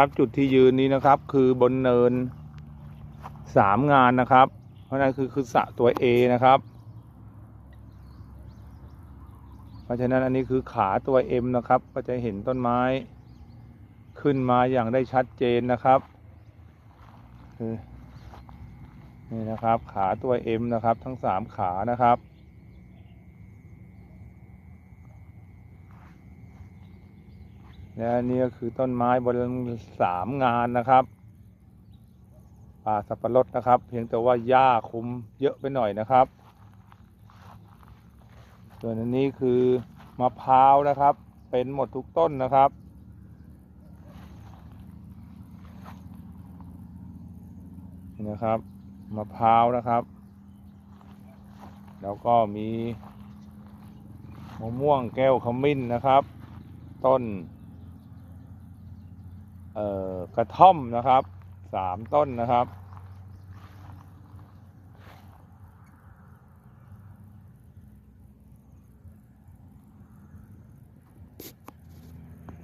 ครับจุดที่ยืนนี้นะครับ คือบนเนินสามงานนะครับ เพราะนั้นคือคือสะตัว A นะครับ เพราะฉะนั้นอันนี้คือขาตัว M นะครับ ก็จะเห็นต้นไม้ ขึ้นมาอย่างได้ชัดเจนนะครับคือนี่นะครับ ขาตัว M นะครับ ทั้งสามขานะครับ และนี่ก็คือต้นไม้บนสามงานนะครับ ป่าสับปะรดนะครับ เพียงแต่ว่าหญ้าคุมเยอะไปหน่อยนะครับ ส่วนอันนี้คือมะพร้าวนะครับ เป็นหมดทุกต้นนะครับนี่นะครับมะพร้าวนะครับ แล้วก็มีมะม่วงแก้วขมิ้นนะครับ ต้น กระท่อมนะครับสามต้นนะครับ